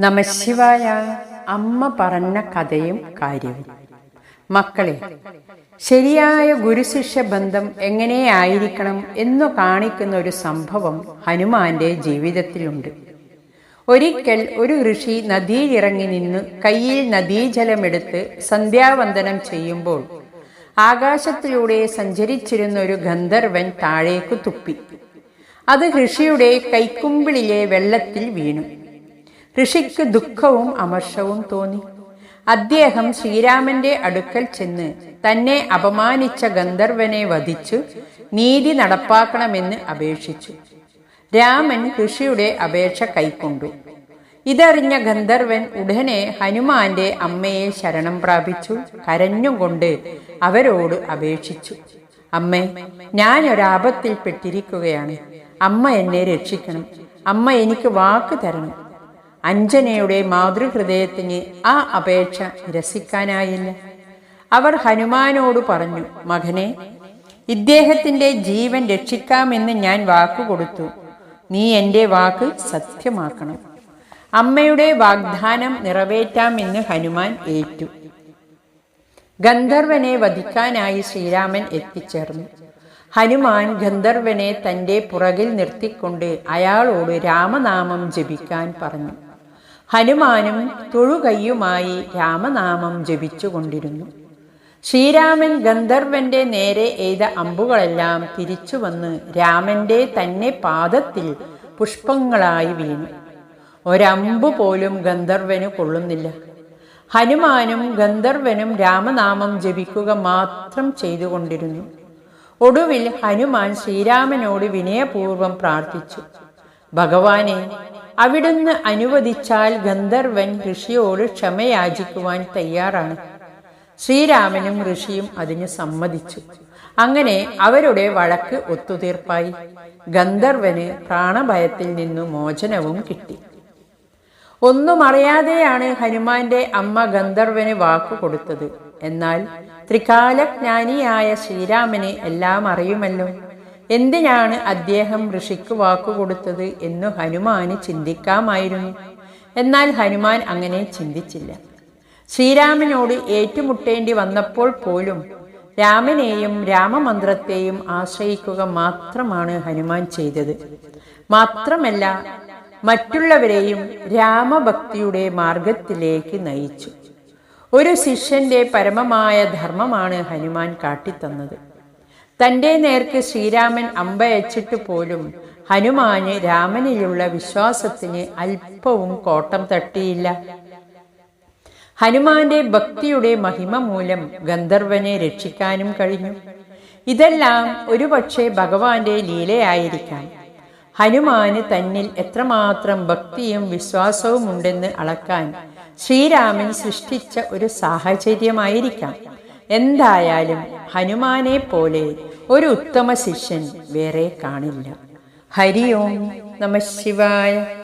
നമശിവായ അമ്മ പറഞ്ഞ കഥയും കാര്യവും. മക്കളെ ശരിയായ ഗുരുശിഷ്യ ബന്ധം എങ്ങനെയായിരിക്കണം എന്ന് കാണിക്കുന്ന ഒരു സംഭവം ഹനുമാന്റെ ജീവിതത്തിലുണ്ട്. ഒരിക്കൽ ഒരു ഋഷി നദിയിലിറങ്ങി നിന്ന് കയ്യിൽ നദീജലമെടുത്ത് സന്ധ്യാവന്ദനം ചെയ്യുമ്പോൾ ആകാശത്തിലൂടെ സഞ്ചരിച്ചിരുന്ന ഒരു ഗന്ധർവൻ താഴേക്ക് തുപ്പി. അത് ഋഷിയുടെ കൈക്കുമ്പിളിലെ വെള്ളത്തിൽ വീണു. ഋഷിക്ക് ദുഃഖവും അമർഷവും തോന്നി. അദ്ദേഹം ശ്രീരാമന്റെ അടുക്കൽ ചെന്ന് തന്നെ അപമാനിച്ച ഗന്ധർവനെ വധിച്ചു നീതി നടപ്പാക്കണമെന്ന് അപേക്ഷിച്ചു. രാമൻ ഋഷിയുടെ അപേക്ഷ കൈക്കൊണ്ടു. ഇതറിഞ്ഞ ഗന്ധർവൻ ഉടനെ ഹനുമാന്റെ അമ്മയെ ശരണം പ്രാപിച്ചു കരഞ്ഞുകൊണ്ട് അവരോട് അപേക്ഷിച്ചു. അമ്മേ ഞാൻ ഒരാപത്തിൽപ്പെട്ടിരിക്കുകയാണ് അമ്മ എന്നെ രക്ഷിക്കണം. അമ്മ എനിക്ക് വാക്ക് തരണം. അഞ്ജനയുടെ മാതൃഹൃദയത്തിന് ആ അപേക്ഷ നിരസിക്കാനായില്ല. അവർ ഹനുമാനോട് പറഞ്ഞു മകനെ ഇദ്ദേഹത്തിന്റെ ജീവൻ രക്ഷിക്കാമെന്ന് ഞാൻ വാക്കുകൊടുത്തു നീ എന്റെ വാക്ക് സത്യമാക്കണം. അമ്മയുടെ വാഗ്ദാനം നിറവേറ്റാമെന്ന് ഹനുമാൻ ഏറ്റു. ഗന്ധർവനെ വധിക്കാനായി ശ്രീരാമൻ എത്തിച്ചേർന്നു. ഹനുമാൻ ഗന്ധർവനെ തന്റെ പുറകിൽ നിർത്തിക്കൊണ്ട് അയാളോട് രാമനാമം ജപിക്കാൻ പറഞ്ഞു. ഹനുമാനും തൊഴുകയ്യുമായി രാമനാമം ജപിച്ചുകൊണ്ടിരുന്നു. ശ്രീരാമൻ ഗന്ധർവന്റെ നേരെ എയ്ത അമ്പുകളെല്ലാം തിരിച്ചു വന്ന് രാമന്റെ തന്നെ പാദത്തിൽ പുഷ്പങ്ങളായി വീണു. ഒരമ്പു പോലും ഗന്ധർവന് കൊള്ളുന്നില്ല. ഹനുമാനും ഗന്ധർവനും രാമനാമം ജപിക്കുക മാത്രം ചെയ്തുകൊണ്ടിരുന്നു. ഒടുവിൽ ഹനുമാൻ ശ്രീരാമനോട് വിനയപൂർവം പ്രാർത്ഥിച്ചു. ഭഗവാനെ അവിടുന്ന് അനുവദിച്ചാൽ ഗന്ധർവൻ ഋഷിയോട് ക്ഷമയാചിക്കുവാൻ തയ്യാറാണ്. ശ്രീരാമനും ഋഷിയും അതിന് സമ്മതിച്ചു. അങ്ങനെ അവരുടെ വഴക്ക് ഒത്തുതീർപ്പായി. ഗന്ധർവന് പ്രാണഭയത്തിൽ നിന്നു മോചനവും കിട്ടി. ഒന്നും അറിയാതെയാണ് ഹനുമാന്റെ അമ്മ ഗന്ധർവന് വാക്കു കൊടുത്തത്. എന്നാൽ ത്രികാലജ്ഞാനിയായ ശ്രീരാമന് എല്ലാം അറിയുമല്ലോ. എന്തിനാണ് അദ്ദേഹം ഋഷിക്ക് വാക്കുകൊടുത്തത് എന്നു ഹനുമാന് ചിന്തിക്കാമായിരുന്നു. എന്നാൽ ഹനുമാൻ അങ്ങനെ ചിന്തിച്ചില്ല. ശ്രീരാമനോട് ഏറ്റുമുട്ടേണ്ടി വന്നപ്പോൾ പോലും രാമനെയും രാമമന്ത്രത്തെയും ആശ്രയിക്കുക മാത്രമാണ് ഹനുമാൻ ചെയ്തത്. മാത്രമല്ല മറ്റുള്ളവരെയും രാമഭക്തിയുടെ മാർഗത്തിലേക്ക് നയിച്ചു. ഒരു ശിഷ്യന്റെ പരമമായ ധർമ്മമാണ് ഹനുമാൻ കാട്ടിത്തന്നത്. തന്റെ നേർക്ക് ശ്രീരാമൻ അമ്പയച്ചിട്ട് പോലും ഹനുമാന് രാമനിലുള്ള വിശ്വാസത്തിന് അല്പവും കോട്ടം തട്ടിയില്ല. ഹനുമാന്റെ ഭക്തിയുടെ മഹിമ മൂലം ഗന്ധർവനെ രക്ഷിക്കാനും കഴിഞ്ഞു. ഇതെല്ലാം ഒരുപക്ഷെ ഭഗവാന്റെ ലീലയായിരിക്കാം. ഹനുമാന് തന്നിൽ എത്രമാത്രം ഭക്തിയും വിശ്വാസവും ഉണ്ടെന്ന് അളക്കാൻ ശ്രീരാമൻ സൃഷ്ടിച്ച ഒരു സാഹചര്യമായിരിക്കാം. എന്തായാലും ഹനുമാനെ പോലെ ഒരു ഉത്തമ ശിഷ്യൻ വേറെ കാണില്ല. ഹരി ഓം നമ ശിവായ.